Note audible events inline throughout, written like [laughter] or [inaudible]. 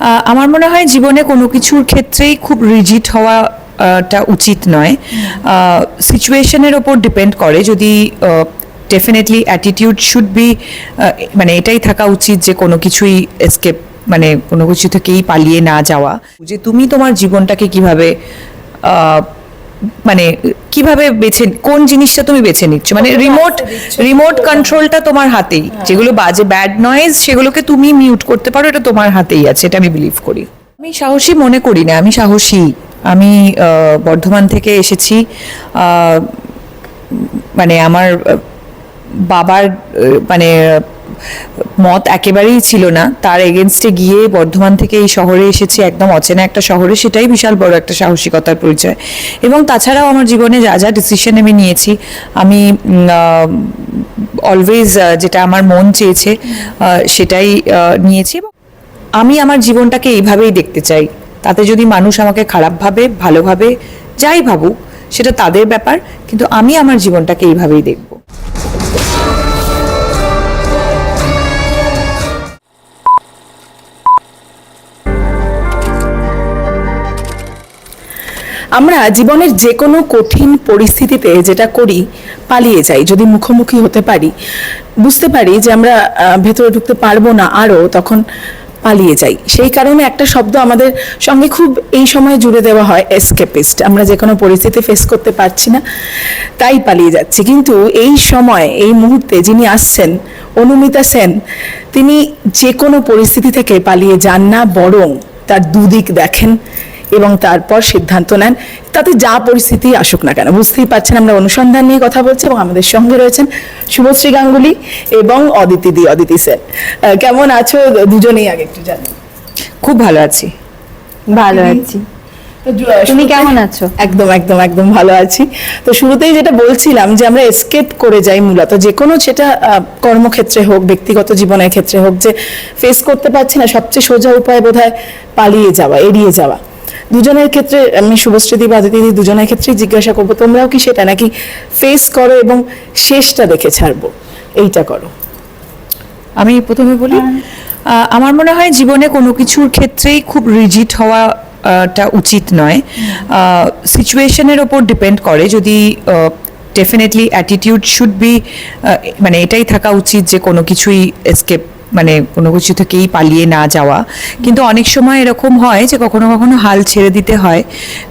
আমার মনে হয় জীবনে কোনো কিছুর ক্ষেত্রেই খুব রিজিট হওয়া টা উচিত নয়। সিচুয়েশনের ওপর ডিপেন্ড করে যদি ডেফিনেটলি অ্যাটিটিউড শুড বি মানে এটাই থাকা উচিত যে কোনো কিছুই এসকেপ মানে কোনো কিছু থেকেই পালিয়ে না যাওয়া। যে তুমি তোমার জীবনটাকে কীভাবে মানে কীভাবে বেছে কোন জিনিসটা তুমি বেছে নিচ্ছ? মানে রিমোট রিমোট কন্ট্রোলটা তোমার হাতেই। যেগুলো বাজে ব্যাড নয়েজ সেগুলোকে তুমি মিউট করতে পারো এটা তোমার হাতেই আছে এটা আমি বিলিভ করি। আমি সাহসী মনে করি না আমি সাহসী। আমি বর্ধমান থেকে এসেছি মানে আমার বাবার মানে মত একেবারেই ছিল না। তার এগেনস্টে গিয়ে বর্ধমান থেকে এই শহরে এসেছি, একদম অচেনা একটা শহরে, সেটাই বিশাল বড় একটা সাহসিকতার পরিচয়। এবং তাছাড়াও আমার জীবনে যা যা ডিসিশন আমি নিয়েছি, আমি অলওয়েজ যেটা আমার মন চেয়েছে সেটাই নিয়েছি। এবং আমি আমার জীবনটাকে এইভাবেই দেখতে চাই। তাতে যদি মানুষ আমাকে খারাপ ভাবে ভালোভাবে যাই ভাবুক, সেটা তাদের ব্যাপার, কিন্তু আমি আমার জীবনটাকে এইভাবেই দেখব। আমরা জীবনের যে কোনো কঠিন পরিস্থিতিতে যেটা করি, পালিয়ে যাই, যদি মুখোমুখি হতে পারি। বুঝতে পারি যে আমরা ভেতরে ঢুকতে পারব না আরও তখন পালিয়ে যাই। সেই কারণে একটা শব্দ আমাদের সঙ্গে খুব এই সময় জুড়ে দেওয়া হয় এসকেপিস্ট আমরা যে কোনো পরিস্থিতি ফেস করতে পারছি না, তাই পালিয়ে যাচ্ছি। কিন্তু এই সময়, এই মুহূর্তে যিনি আসছেন, অনুমিতা সেন, তিনি যে কোনো পরিস্থিতি থেকে পালিয়ে যান না, বরং তার দুদিক দেখেন এবং তারপর সিদ্ধান্ত নেন। তাতে যা পরিস্থিতি আসুক না কেন বুঝতেই পারছেন আমরা অনুসন্ধান নিয়ে কথা বলছি এবং আমাদের সঙ্গে রয়েছেন শুভশ্রী গাঙ্গুলি এবং অদিতি দি অদিতি সেন। আহ, কেমন আছো দুজনেই আগে একটু জানি খুব ভালো আছি। ভালো আছি। তুমি কেমন আছো? একদম একদম একদম ভালো আছি। তো শুরুতেই যেটা বলছিলাম যে আমরা এসকেপ করে যাই মূলত যে কোনো সেটা কর্মক্ষেত্রে হোক ব্যক্তিগত জীবনের ক্ষেত্রে হোক যে ফেস করতে পারছি না সবচেয়ে সোজা উপায় বোধহয় পালিয়ে যাওয়া এড়িয়ে যাওয়া। দুজনের ক্ষেত্রে আমি শুভশ্রীদি বা দিদি দুজনের ক্ষেত্রেই জিজ্ঞাসা করব তোমরাও কি সেটা নাকি ফেস করো এবং শেষটা দেখে ছাড়বো? এইটা করো। আমি প্রথমে বলি আমার মনে হয় জীবনে কোনো কিছুর ক্ষেত্রেই খুব রিজিট হওয়া টা উচিত নয়। সিচুয়েশনের ওপর ডিপেন্ড করে যদি ডেফিনেটলি অ্যাটিটিউড শুড বি মানে এটাই থাকা উচিত যে কোনো কিছুই এসকেপ মানে কোনো কিছু থেকেই পালিয়ে না যাওয়া। কিন্তু অনেক সময় এরকম হয় যে কখনো কখনো হাল ছেড়ে দিতে হয়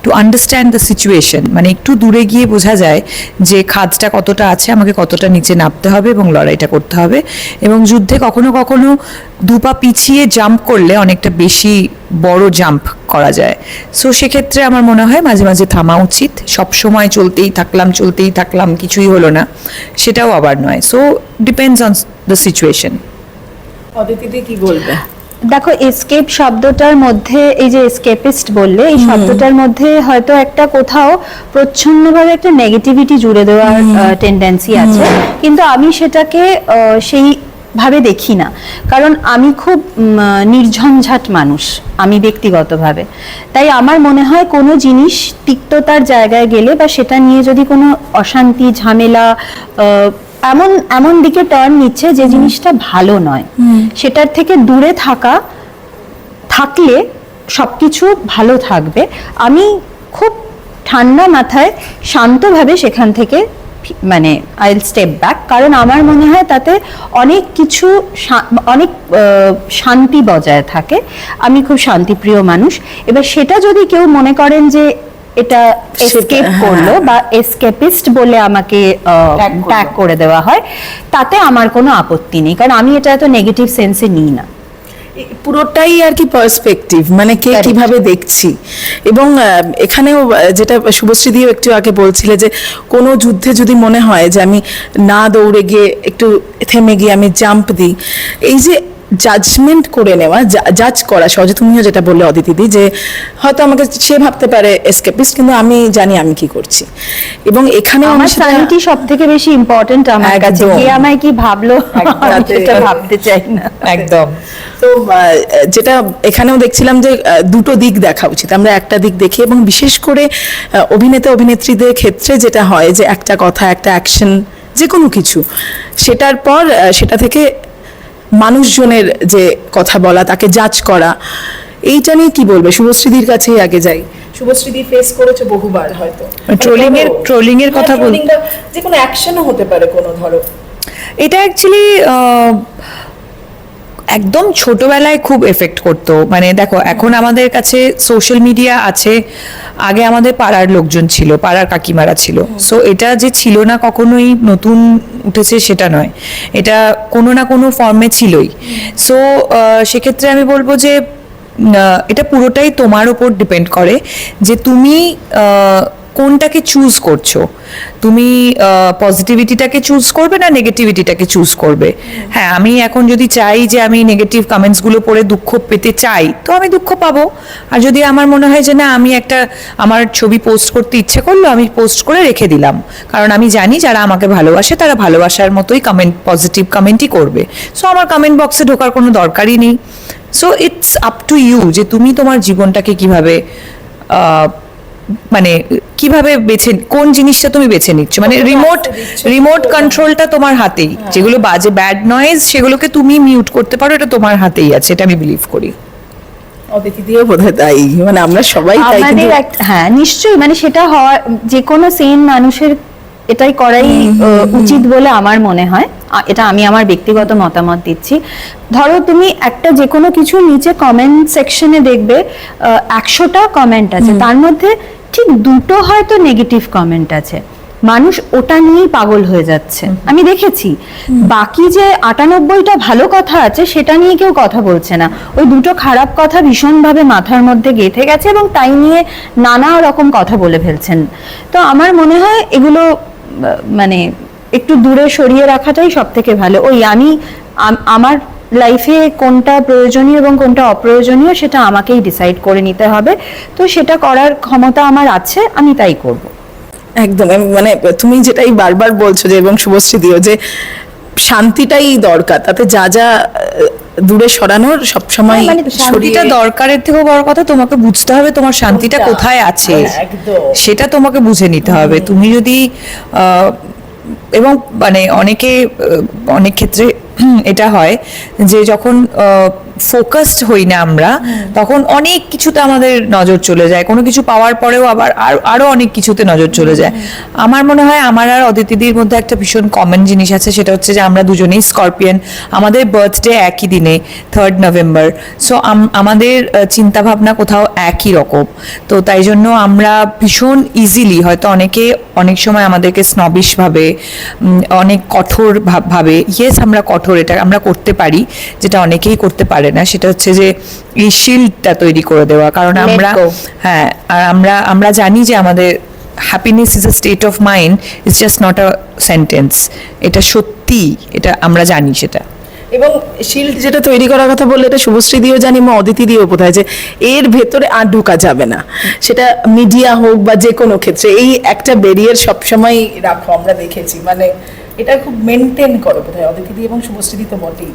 টু আন্ডারস্ট্যান্ড দ্য সিচুয়েশন মানে একটু দূরে গিয়ে বোঝা যায় যে খাদটা কতটা আছে, আমাকে কতটা নিচে নামতে হবে এবং লড়াইটা করতে হবে। এবং যুদ্ধে কখনো কখনো দুপা পিছিয়ে জাম্প করলে অনেকটা বেশি বড় জাম্প করা যায়। সো সেক্ষেত্রে আমার মনে হয় মাঝে মাঝে থামা উচিত। সব সময় চলতেই থাকলাম চলতেই থাকলাম, কিছুই হলো না। সেটাও আবার নয়। So depends on the situation অদিতিদি কি বলবে? দেখো এসকেপ শব্দটার মধ্যে এই যে এসকেপিস্ট বললে এই শব্দটার মধ্যে হয়তো একটা কোথাও প্রচ্ছন্নভাবে একটা নেগেটিভিটি জুড়ে দেওয়ার টেন্ডেন্সি আছে। কিন্তু আমি সেটাকে সেই ভাবে দেখি না। কারণ আমি খুব নির্ঝঞ্ঝাট মানুষ আমি ব্যক্তিগতভাবে। তাই আমার মনে হয় কোনো জিনিস তিক্ততার জায়গায় গেলে বা সেটা নিয়ে যদি কোনো অশান্তি ঝামেলা এমন এমন দিকে টার্ন নিচ্ছে যে জিনিসটা ভালো নয়। সেটার থেকে দূরে থাকা থাকলে সবকিছু ভালো থাকবে। আমি খুব ঠান্ডা মাথায় শান্তভাবে সেখান থেকে মানে আই স্টেপ ব্যাক কারণ আমার মনে হয় তাতে অনেক কিছু অনেক শান্তি বজায় থাকে। আমি খুব শান্তিপ্রিয় মানুষ। এবার সেটা যদি কেউ মনে করেন যে এটা এসকেপ হ্যাঁ। করল বা এসকেপিস্ট বলে আমাকে। ট্যাগ করে দেওয়া হয় তাতে আমার কোনো আপত্তি নেই কারণ আমি এটা এত নেগেটিভ সেন্সে নিই না পুরোটাই আর কি পার্সপেক্টিভ মানে কে. কীভাবে দেখছি এবং এখানেও যেটা শুভশ্রী দিয়েও একটু আগে বলছিলে যে কোনো যুদ্ধে যদি মনে হয় যে আমি না দৌড়ে গিয়ে একটু থেমে গিয়ে আমি জাম্প দিই এই যে জাজমেন্ট করে নেওয়া জাজ করা সহজে তুমিও যেটা বললে অদিতিদি যে হয়তো আমাকে সে ভাবতে পারে এসকেপিস্ট কিন্তু আমি জানি আমি কি করছি। এবং এখানে আমার স্যানিটি সব থেকে বেশি ইম্পর্টেন্ট আমার কাছে। কে আমায় কি ভাবলো সেটা ভাবতে চাই না। একদম। তো যেটা এখানেও দেখছিলাম যে দুটো দিক দেখা উচিত। আমরা একটা দিক দেখি এবং বিশেষ করে আহ, অভিনেতা অভিনেত্রীদের ক্ষেত্রে যেটা হয় যে একটা কথা একটা অ্যাকশন যে কোনো কিছু সেটার পর আহ, সেটা থেকে মানুষজনের যে কথা বলা তাকে জাজ করা এইটা নিয়ে কি বলবে? শুভশ্রীদির কাছেই আগে যাই। শুভশ্রীদি ফেস করেছে বহুবার হয়তো। ট্রোলিং এর- ট্রোলিং এর হ্যাঁ, কথা বল- যে কোনো অ্যাকশনও হতে পারে কোনো ধরো। এটা অ্যাকচুয়ালি একদম ছোটবেলায় খুব এফেক্ট করতো। মানে দেখো এখন আমাদের কাছে সোশ্যাল মিডিয়া আছে আগে আমাদের পাড়ার লোকজন ছিল পাড়ার কাকিমারা ছিল। সো এটা যে ছিল না কখনোই নতুন উঠেছে সেটা নয়। এটা কোনো না কোনো ফর্মে ছিলই। সো সেক্ষেত্রে আমি বলব যে এটা পুরোটাই তোমার ওপর ডিপেন্ড করে যে তুমি কোনটাকে চুজ করছ? তুমি পজিটিভিটিটাকে চুজ করবে না নেগেটিভিটিটাকে চুজ করবে? হ্যাঁ আমি এখন যদি চাই যে আমি নেগেটিভ কমেন্টসগুলো পড়ে দুঃখ পেতে চাই, তো আমি দুঃখ পাবো। আর যদি আমার মনে হয় যে না, আমি একটা, আমার ছবি পোস্ট করতে ইচ্ছে করল, আমি পোস্ট করে রেখে দিলাম। কারণ আমি জানি যারা আমাকে ভালোবাসে, তারা ভালোবাসার মতোই কমেন্ট পজিটিভ কমেন্টই করবে। সো আমার কমেন্ট বক্সে ঢোকার কোনো দরকারই নেই। So it's up to you যে তুমি তোমার জীবনটাকে কীভাবে মানে কীভাবে বেছে কোন জিনিসটা তুমি বেছে নিচ্ছ? মানে রিমোট রিমোট কন্ট্রোলটা তোমার হাতেই। যেগুলো বাজে ব্যাড নয়েজ সেগুলোকে তুমি মিউট করতে পারো এটা তোমার হাতেই আছে এটা আমি বিলিভ করি। অদিতি দিয়েও বোধ হয় তাই মানে আমরা সবাই তাই আমাদের হ্যাঁ নিশ্চয়ই মানে সেটা হওয়া যে কোনো সেম মানুষের এটাই করাই আহ, উচিত বলে আমার মনে হয়। এটা আমি আমার ব্যক্তিগত মতামত দিচ্ছি। ধরো তুমি একটা যে কোনো কিছু নিচে কমেন্ট সেকশনে দেখবে একশোটা কমেন্ট আছে। তার মধ্যে ঠিক দুটো হয়তো নেগেটিভ কমেন্ট আছে। মানুষ ওটা নিয়েই পাগল হয়ে যাচ্ছে। আমি দেখেছি। বাকি যে আটানব্বইটা ভালো কথা আছে সেটা নিয়ে কেউ কথা বলছে না। ওই দুটো খারাপ কথা ভীষণভাবে মাথার মধ্যে গেঁথে গেছে এবং তাই নিয়ে নানা রকম কথা বলে ফেলছেন। তো আমার মনে হয় এগুলো মানে একটু দূরে সরিয়ে রাখাটাই সব থেকে ভালো। ওই আমি আমার লাইফে কোনটা প্রয়োজনীয় এবং কোনটা অপ্রয়োজনীয় সেটা আমাকেই ডিসাইড করে নিতে হবে। তো সেটা করার ক্ষমতা আমার আছে আমি তাই করব। একদম মানে তুমি যেটাই বারবার বলছো যে এবং শুভশ্রী দিও যে শান্তিটাই দরকার তাতে যা যা দূরে সরানোর সবসময় হ্যাঁ, মানে শান্তিটা দরকারের থেকেও বড় কথা তোমাকে বুঝতে হবে তোমার শান্তিটা কোথায় আছে। হ্যাঁ, সেটা তোমাকে বুঝে নিতে হবে। তুমি যদি আহ, এবং মানে অনেকে অনেক ক্ষেত্রে [clears throat] এটা হয় যে যখন ফোকাসড হই না আমরা তখন অনেক কিছুতে আমাদের নজর চলে যায়। কোনো কিছু পাওয়ার পরেও আবার আর- আরও অনেক কিছুতে নজর চলে যায়। আমার মনে হয় আমার আর অদিতিদির মধ্যে একটা ভীষণ কমন জিনিস আছে সেটা হচ্ছে যে আমরা দুজনেই স্করপিয়ান আমাদের বার্থডে একই দিনে থার্ড নভেম্বর সো আমাদের চিন্তা ভাবনা কোথাও একই রকম। তো তাই জন্য আমরা ভীষণ ইজিলি হয়তো অনেকে অনেক সময় আমাদেরকে স্নবিশ ভাবে অনেক কঠোর ভাব- ভাবে। ইয়েস আমরা কঠোর এটা আমরা করতে পারি যেটা অনেকেই করতে পারে না সেটা হচ্ছে যে এই শিল্ডটা তৈরি করে দেওয়া। কারণ আমরা হ্যাঁ আর আমরা আমরা জানি যে আমাদের happiness is a state of mind is just not a sentence এটা সত্যি এটা আমরা জানি সেটা। এবং শিল্ড যেটা তৈরি করার কথা বললে এটা শুভশ্রী দিয়েও জানি মা অদিতি দিয়েও বোধহয় যে এর ভেতরে আর ঢোকা যাবে না। সেটা মিডিয়া হোক বা যে কোনো ক্ষেত্রে এই একটা ব্যারিয়ার সবসময় রাখো আমরা দেখেছি। মানে এটা খুব মেনটেন করো বোধহয় অদিতি দি এবং শুভশ্রী দি তো বটেই।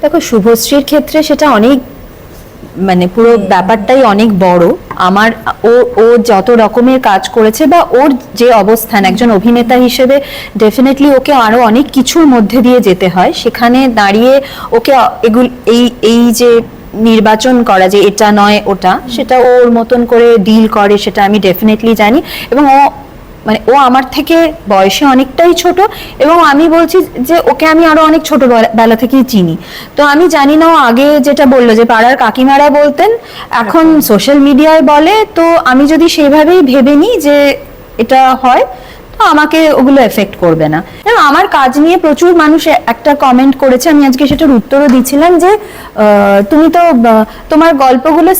দেখো শুভশ্রীর ক্ষেত্রে সেটা অনেক মানে পুরো ব্যাপারটাই অনেক বড়। আমার ও ও যত রকমের কাজ করেছে বা ওর যে অবস্থান একজন অভিনেতা হিসেবে ডেফিনেটলি ওকে আরও অনেক কিছুর মধ্যে দিয়ে যেতে হয়। সেখানে দাঁড়িয়ে ওকে এগুল এই এই যে নির্বাচন করা যে এটা নয় ওটা সেটা ওর মতন করে ডিল করে সেটা আমি ডেফিনেটলি জানি। এবং ও মানে ও আমার থেকে বয়সে অনেকটাই ছোট এবং আমি বলছি যে ওকে আমি আরও অনেক ছোট বেলা- থেকেই চিনি। তো আমি জানি না ও আগে যেটা বলল যে পাড়ার কাকিমারা বলতেন এখন সোশ্যাল মিডিয়ায় বলে তো আমি যদি সেইভাবেই ভেবে নিই যে এটা হয় আমাকে ওগুলো এফেক্ট করবে না। আমার কাজ নিয়ে প্রচুর মানুষ একটা কমেন্ট করেছে আমি আজকে সেটার উত্তরও দিচ্ছিলাম যে তুমি তো তোমার গল্পগুলো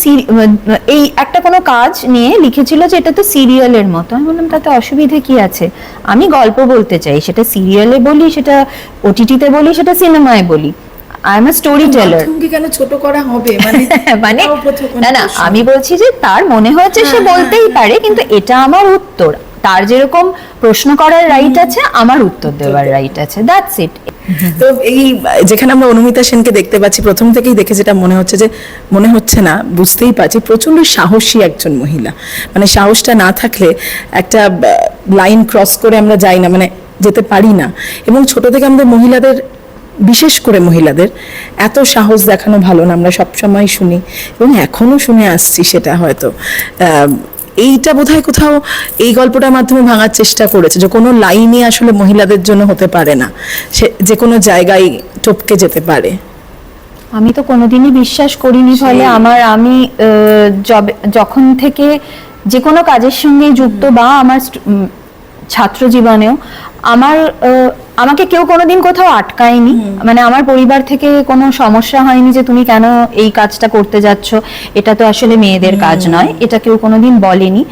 এই একটা কোনো কাজ নিয়ে লিখেছিল যে এটা তো সিরিয়ালের মতো। আমি বললাম তাতে অসুবিধে কি আছে? আমি গল্প বলতে চাই সেটা সিরিয়ালে বলি সেটা ওটিটিতে বলি সেটা সিনেমায় বলি। আই এম স্টোরি টেলার কেন ছোট করা হবে? মানে [laughs] মানে না না আমি বলছি যে তার মনে হয়েছে সে বলতেই পারে কিন্তু এটা আমার উত্তর। তার যেরকম প্রশ্ন করার রাইট আছে আমার উত্তর দেওয়ার রাইট আছে। দ্যাটস ইট তো এই যেখানে আমরা অনুমিতা সেনকে দেখতে পাচ্ছি প্রথম থেকেই দেখে যেটা মনে হচ্ছে যে মনে হচ্ছে না বুঝতেই পারছি প্রচণ্ড সাহসী একজন মহিলা। মানে সাহসটা না থাকলে একটা লাইন ক্রস করে আমরা যাই না মানে যেতে পারি না। এবং ছোট থেকে আমাদের মহিলাদের বিশেষ করে মহিলাদের এত সাহস দেখানো ভালো না আমরা সবসময় শুনি। এবং এখনও শুনে আসছি সেটা হয়তো। এইটা বোধহয় কোথাও এই গল্পটার মাধ্যমে ভাঙার চেষ্টা করেছে যে কোনো লাইনে আসলে মহিলাদের জন্য হতে পারে না। সে যে কোনো জায়গায় টপকে যেতে পারে। আমি তো কোনোদিনই বিশ্বাস করিনি ফলে আমার আমি যখন থেকে যে কোনো কাজের সঙ্গে যুক্ত বা আমার ছাত্র জীবনেও আমার আমাকে কেউ কোনোদিন কোথাও আটকায়নি। মানে আমার পরিবার থেকে কোনো সমস্যা হয়নি যে তুমি কেন এই কাজটা করতে যাচ্ছ। এটা তো আসলে মেয়েদের কাজ নয়। এটা কেউ কোনোদিন বলেনি।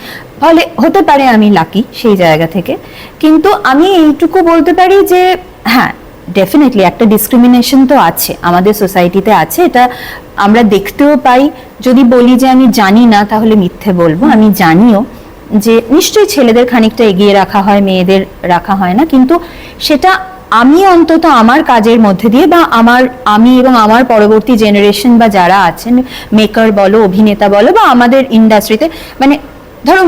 ফলে হতে পারে আমি লাকি সেই জায়গা থেকে। কিন্তু আমি এইটুকু বলতে পারি যে হ্যাঁ ডেফিনেটলি একটা ডিসক্রিমিনেশন তো আছে। আমাদের সোসাইটিতে আছে। এটা আমরা দেখতেও পাই। যদি বলি যে আমি জানি না তাহলে মিথ্যে বলব। আমি জানিও। যে নিশ্চয়ই ছেলেদের খানিকটা এগিয়ে রাখা হয় মেয়েদের রাখা হয় না কিন্তু সেটা আমি অন্তত আমার কাজের মধ্যে দিয়ে বা আমার আমি এবং আমার পরবর্তী জেনারেশন বা যারা আছেন মেকার বলো অভিনেতা বলো বা আমাদের ইন্ডাস্ট্রিতে মানে ধরো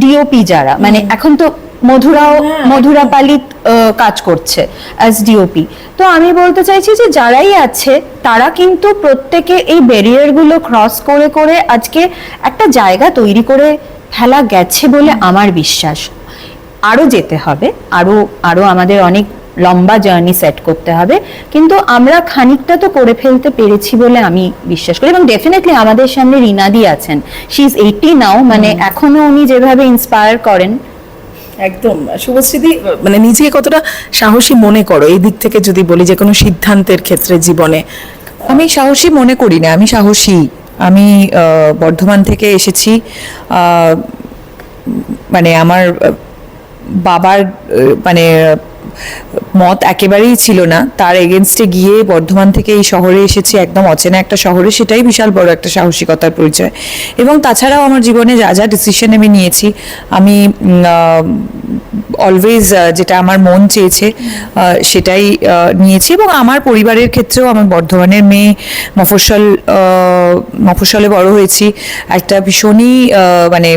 ডিওপি যারা মানে এখন তো মধুরাও মধুরা পালিত কাজ করছে অ্যাজ ডিওপি তো আমি বলতে চাইছি যে যারাই আছে তারা কিন্তু প্রত্যেকে এই ব্যারিয়ারগুলো ক্রস করে করে আজকে একটা জায়গা তৈরি করে ফেলা গেছে বলে আমার বিশ্বাস। আরও যেতে হবে আরও আরও আমাদের অনেক লম্বা জার্নি সেট করতে হবে। কিন্তু আমরা খানিকটা তো করে ফেলতে পেরেছি বলে আমি বিশ্বাস করি। এবং ডেফিনেটলি আমাদের সামনে রিনাদি আছেন। শি ইজ এইটি নাও মানে এখনও উনি যেভাবে ইন্সপায়ার করেন। একদম। শুভশ্রীদি মানে নিজে কতটা সাহসী মনে করো? এই দিক থেকে যদি বলি যে কোনো সিদ্ধান্তের ক্ষেত্রে জীবনে। আমি সাহসী মনে করি না আমি সাহসী। আমি বর্ধমান থেকে এসেছি। মানে আমার বাবার মানে মত একেবারেই ছিল না। তার এগেনস্টে গিয়ে বর্ধমান থেকে এই শহরে এসেছি একদম অচেনা একটা শহরে সেটাই বিশাল বড় একটা সাহসিকতার পরিচয়। এবং তাছাড়াও আমার জীবনে যা যা ডিসিশন আমি নিয়েছি আমি অলওয়েজ যেটা আমার মন চেয়েছে সেটাই নিয়েছি। এবং আমার পরিবারের ক্ষেত্রেও আমার বর্ধমানের মেয়ে মফস্বল আহ, মফস্বলে বড় হয়েছি। একটা ভীষণই মানে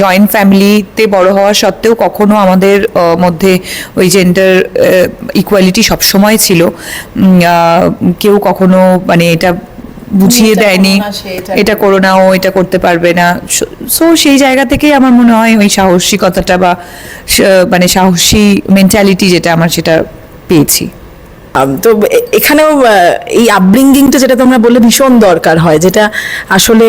জয়েন্ট ফ্যামিলিতে বড় হওয়া সত্ত্বেও কখনো আমাদের মধ্যে ওই জেন্ডার ইকুয়ালিটি সবসময় ছিল। কেউ কখনো মানে এটা বুঝিয়ে দেয়নি। এটা করো না ও এটা করতে পারবে না। সো সেই জায়গা থেকেই আমার মনে হয় ওই সাহসিকতাটা বা মানে সাহসী মেন্টালিটি যেটা আমার সেটা পেয়েছি। তো এখানেও এই আপব্রিঙ্গিংটা যেটা তোমরা বললে ভীষণ দরকার হয় যেটা আসলে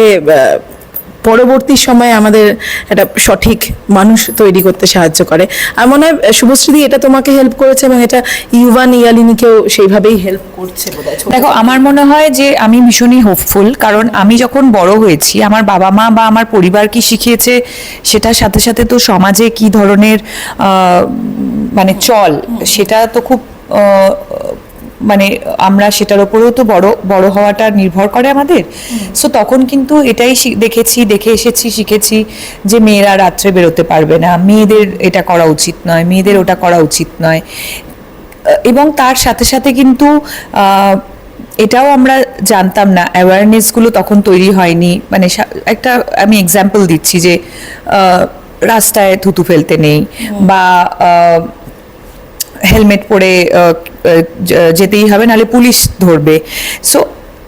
পরবর্তী সময়ে আমাদের একটা সঠিক মানুষ তৈরি করতে সাহায্য করে। আর মনে হয় শুভশ্রী এটা তোমাকে হেল্প করেছে এবং এটা ইউভান ইয়ালিনীকেও সেইভাবেই হেল্প করছে দেখো আমার মনে হয় যে আমি ভীষণই হোপফুল কারণ আমি যখন বড় হয়েছি আমার বাবা মা বা আমার পরিবার কি শিখিয়েছে সেটার সাথে সাথে তো সমাজে কি ধরনের মানে চল সেটা তো খুব মানে আমরা সেটার ওপরেও তো বড় বড় হওয়াটা নির্ভর করে আমাদের। সো তখন কিন্তু এটাই দেখেছি দেখে এসেছি শিখেছি যে মেয়েরা রাত্রে বেরোতে পারবে না। মেয়েদের এটা করা উচিত নয় মেয়েদের ওটা করা উচিত নয়। এবং তার সাথে সাথে কিন্তু এটাও আমরা জানতাম না অ্যাওয়ারনেসগুলো তখন তৈরি হয়নি। মানে একটা আমি এক্সাম্পল দিচ্ছি যে রাস্তায় থুতু ফেলতে নেই বা হেলমেট পরে যেতেই হবে নাহলে পুলিশ ধরবে। সো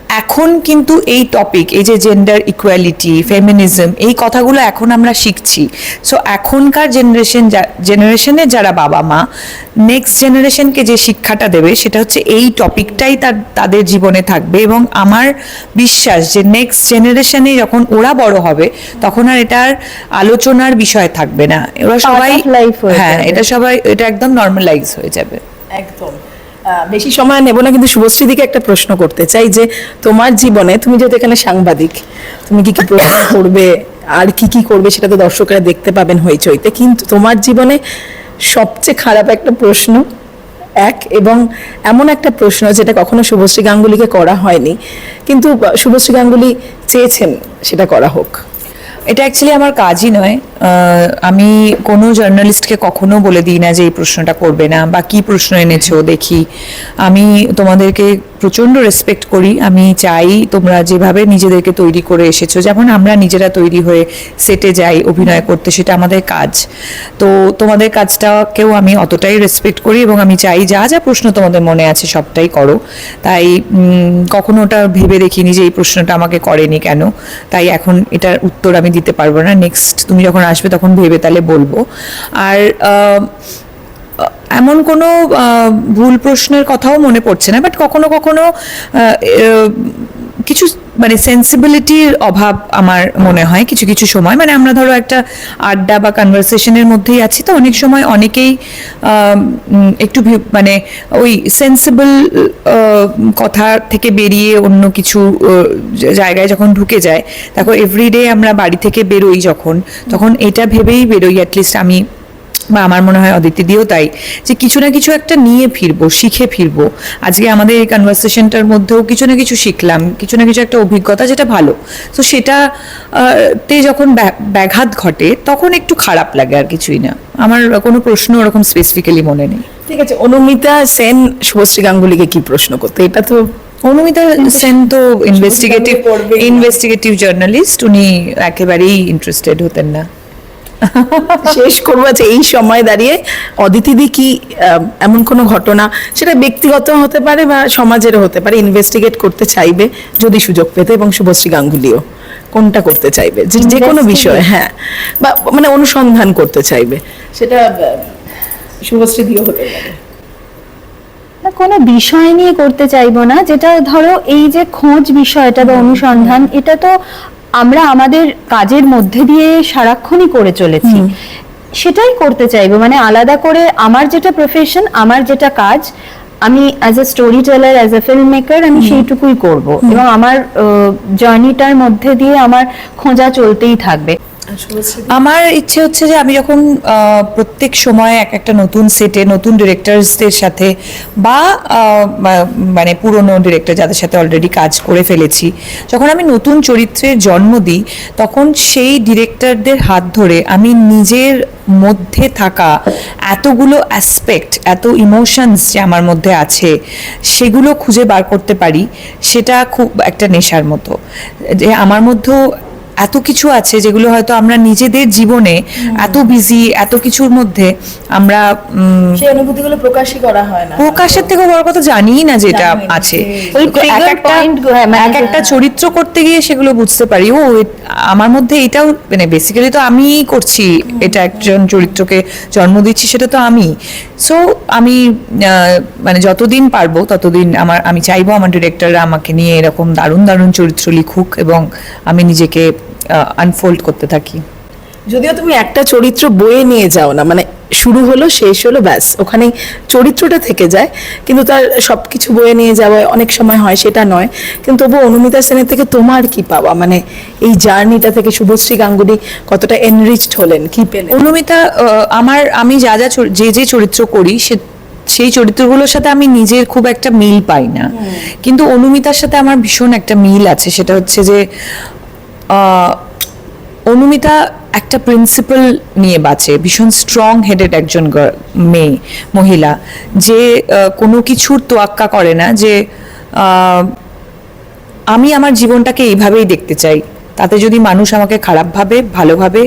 এখন কিন্তু এই টপিক এই যে জেন্ডার ইকুয়ালিটি ফেমিনিজম এই কথাগুলো এখন আমরা শিখছি। সো এখনকার জেনারেশন জেনারেশনের যারা বাবা মা নেক্সট জেনারেশনকে যে শিক্ষাটা দেবে সেটা হচ্ছে এই টপিকটাই তার তাদের জীবনে থাকবে। এবং আমার বিশ্বাস যে নেক্সট জেনারেশনে যখন ওরা বড় হবে তখন আর এটার আলোচনার বিষয় থাকবে না। ওরা সবাই হ্যাঁ এটা সবাই এটা একদম নর্মালাইজ হয়ে যাবে। একদম। বেশি সময় নেব না কিন্তু শুভশ্রীদিকে একটা প্রশ্ন করতে চাই যে তোমার জীবনে তুমি যেহেতু এখানে সাংবাদিক তুমি কি কি [coughs] প্রশ্ন করবে আর কি কি করবে সেটা তো দর্শকরা দেখতে পাবেন হইচইতে কিন্তু তোমার জীবনে সবচেয়ে খারাপ একটা প্রশ্ন এক এবং এমন একটা প্রশ্ন যেটা কখনো শুভশ্রী গাঙ্গুলিকে করা হয়নি কিন্তু শুভশ্রী গাঙ্গুলি চেয়েছেন সেটা করা হোক। এটা অ্যাকচুয়ালি আমার কাজই নয়। আমি কোনো জার্নালিস্টকে কখনো বলে দিই না যে এই প্রশ্নটা করবে না বা কি প্রশ্ন এনেছো, দেখি। আমি তোমাদেরকে প্রচণ্ড রেসপেক্ট করি। আমি চাই তোমরা যেভাবে নিজেদেরকে তৈরি করে এসেছ, যেমন আমরা নিজেরা তৈরি হয়ে সেটে যাই অভিনয় করতে, সেটা আমাদের কাজ। তো তোমাদের কাজটাকেও আমি অতটাই রেসপেক্ট করি এবং আমি চাই যা যা প্রশ্ন তোমাদের মনে আছে সবটাই করো। তাই কখনো ওটা ভেবে দেখিনি যে এই প্রশ্নটা আমাকে করেনি কেন। তাই এখন এটার উত্তর আমি দিতে পারব না। নেক্সট তুমি যখন আসবে তখন ভেবে তাহলে বলব। আর এমন কোনো ভুল প্রশ্নের কথাও মনে পড়ছে না বাট কখনো কখনো কিছু মানে সেন্সিবিলিটির অভাব আমার মনে হয় কিছু কিছু সময়। মানে আমরা ধরো একটা আড্ডা বা কনভারসেশনের মধ্যেই আছি, তো অনেক সময় অনেকেই একটু মানে ওই সেন্সিবল কথা থেকে বেরিয়ে অন্য কিছু জায়গায় যখন ঢুকে যায়, দেখো এভরিডে আমরা বাড়ি থেকে বেরোই যখন, তখন এটা ভেবেই বেরোই অ্যাটলিস্ট আমি বা আমার মনে হয় অদিতি দিও তাই যে কিছু না কিছু একটা নিয়ে ফিরবো শিখে ফিরবো। আজকে আমাদের এই কনভারসেশনটার মধ্যেও কিছু না কিছু শিখলাম কিছু না কিছু একটা অভিজ্ঞতা যেটা ভালো। তো সেটা তে যখন ব্যাঘাত ঘটে তখন একটু খারাপ লাগে আর কিছুই না। আমার কোনো প্রশ্ন ওরকম স্পেসিফিক্যালি মনে নেই। ঠিক আছে অনুমিতা সেন শুভশ্রী গাঙ্গুলিকে কি প্রশ্ন করতে? এটা তো অনুমিতা সেন তো ইনভেস্টিগেটিভ ইনভেস্টিগেটিভ জার্নালিস্ট উনি একেবারেই ইন্টারেস্টেড হতেন না। [laughs] শেষ করব আছে এই সময় দাঁড়িয়ে অদিতিদি কি এমন কোনো ঘটনা সেটা ব্যক্তিগত হতে পারে বা সমাজেরও হতে পারে ইনভেস্টিগেট করতে চাইবে যদি সুযোগ পেতে এবং শুভশ্রী গাঙ্গুলিও। কোনটা করতে চাইবে? যে যে কোনো বিষয় হ্যাঁ। বা মানে অনুসন্ধান করতে চাইবে। সেটা শুভশ্রী দিও হতে পারে। না কোনো বিষয় নিয়ে করতে চাইব না। যেটা ধরো এই যে খোঁজ বিষয়টা বা অনুসন্ধান এটা তো আমরা আমাদের কাজের মধ্যে দিয়ে সারাক্ষণই করে চলেছি। সেটাই করতে চাইব মানে আলাদা করে আমার যেটা প্রফেশন আমার যেটা কাজ আমি as a storyteller as a filmmaker আমি সেইটুকুই করব। এবং আমার জার্নিটার মধ্যে দিয়ে আমার খোঁজা চলতেই থাকবে। আমার ইচ্ছে হচ্ছে যে আমি যখন প্রত্যেক সময় এক একটা নতুন সেটে নতুন ডিরেক্টরসদের সাথে বা মানে পুরনো ডিরেক্টর যাদের সাথে অলরেডি কাজ করে ফেলেছি, যখন আমি নতুন চরিত্রের জন্ম দিই, তখন সেই ডিরেক্টরদের হাত ধরে আমি নিজের মধ্যে থাকা এতগুলো অ্যাসপেক্ট এত ইমোশনস যে আমার মধ্যে আছে, সেগুলো খুঁজে বার করতে পারি, সেটা খুব একটা নেশার মতো। যে আমার মধ্যেও এত কিছু আছে যেগুলো হয়তো আমরা নিজেদের জীবনে এত বিজি এত কিছুর মধ্যে আমরা সেই অনুভূতিগুলো প্রকাশই করা হয় না। প্রকাশের থেকে বড় কথা জানিই না যেটা আছে। এক একটা হ্যাঁ, এক একটা চরিত্র করতে গিয়ে সেগুলো বুঝতে পারি। ও আমার মধ্যে এটাও মানে বেসিক্যালি তো আমিই করছি এটা একজন চরিত্রকে জন্ম দিচ্ছি সেটা তো আমি। সো আমি মানে যতদিন পারব ততদিন আমার আমি চাইব আমার ডিরেক্টররা আমাকে নিয়ে এরকম দারুণ দারুণ চরিত্র লিখুক এবং আমি নিজেকে আনফোল্ড করতে থাকি। যদিও তুমি একটা চরিত্র বয়ে নিয়ে যাও না মানে শুরু হলো শেষ হলো ব্যাস ওখানেই চরিত্রটা থেকে যায় কিন্তু তার সবকিছু বয়ে নিয়ে যাওয়া অনেক সময় হয় সেটা নয় কিন্তু তবু অনুমিতা সেনের থেকে তোমার কি পাওয়া? মানে এই জার্নিটা থেকে শুভশ্রী গাঙ্গুলি কতটা এনরিচড হলেন কি পেলেন? অনুমিতা আমার আমি যা যা যে যে চরিত্র করি সে সেই চরিত্রগুলোর সাথে আমি নিজের খুব একটা মিল পাই না। কিন্তু অনুমিতার সাথে আমার ভীষণ একটা মিল আছে সেটা হচ্ছে যে অনুমিতা একটা প্রিন্সিপাল নিয়ে বাঁচে, ভীষণ স্ট্রং হেডেড একজন মেয়ে, মহিলা, যে কোনো কিছুর তোয়াক্কা করে না যে আমি আমার জীবনটাকে এইভাবেই দেখতে চাই। তাতে যদি মানুষ আমাকে খারাপ ভাবে ভালোভাবে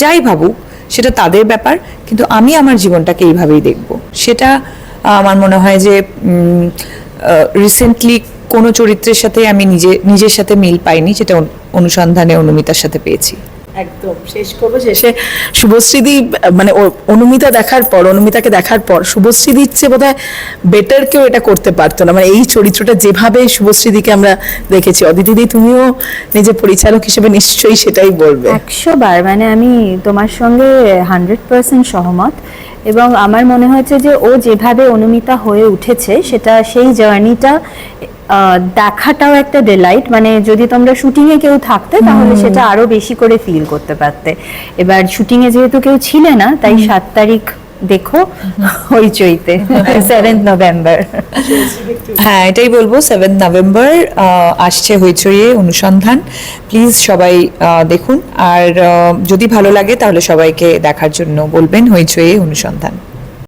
যাই ভাবুক, সেটা তাদের ব্যাপার, কিন্তু আমি আমার জীবনটাকে এইভাবেই দেখব। সেটা আমার মনে হয় যে রিসেন্টলি কোনো চরিত্রের সাথে আমি নিজে, নিজের সাথে মিল পাইনি, যেটা অনুসন্ধানে অনুমিতার সাথে পেয়েছি। একদম শেষ করব শেষে শুভশ্রীদি মানে অনুমিতা দেখার পর অনুমিতাকে দেখার পর শুভশ্রীদি ইচ্ছে বোধ হয় বেটার কেউ এটা করতে পারতো না। মানে এই চরিত্রটা যেভাবে শুভশ্রীদিকে আমরা দেখেছি। অদিতিদি তুমিও নিজে পরিচালক হিসেবে নিশ্চয়ই সেটাই বলবে। একশো বার মানে আমি তোমার সঙ্গে হান্ড্রেড পার্সেন্ট সহমত। এবং আমার মনে হয়েছে যে ও যেভাবে অনুমিতা হয়ে উঠেছে সেটা সেই জার্নিটা দেখাটাও একটা ডেলাইট মানে যদি তোমরা শুটিংয়ে কেউ থাকতে তাহলে সেটা আরও বেশি করে ফিল করতে পারতে। এবার শুটিংয়ে যেহেতু কেউ ছিলে না তাই সাত তারিখ দেখো হইচইতে সেভেন্থ নভেম্বর হ্যাঁ এটাই বলব সেভেন নভেম্বর আসছে হইচইয়ে অনুসন্ধান। প্লিজ সবাই দেখুন। আর যদি ভালো লাগে তাহলে সবাইকে দেখার জন্য বলবেন হইচইয়ে অনুসন্ধান।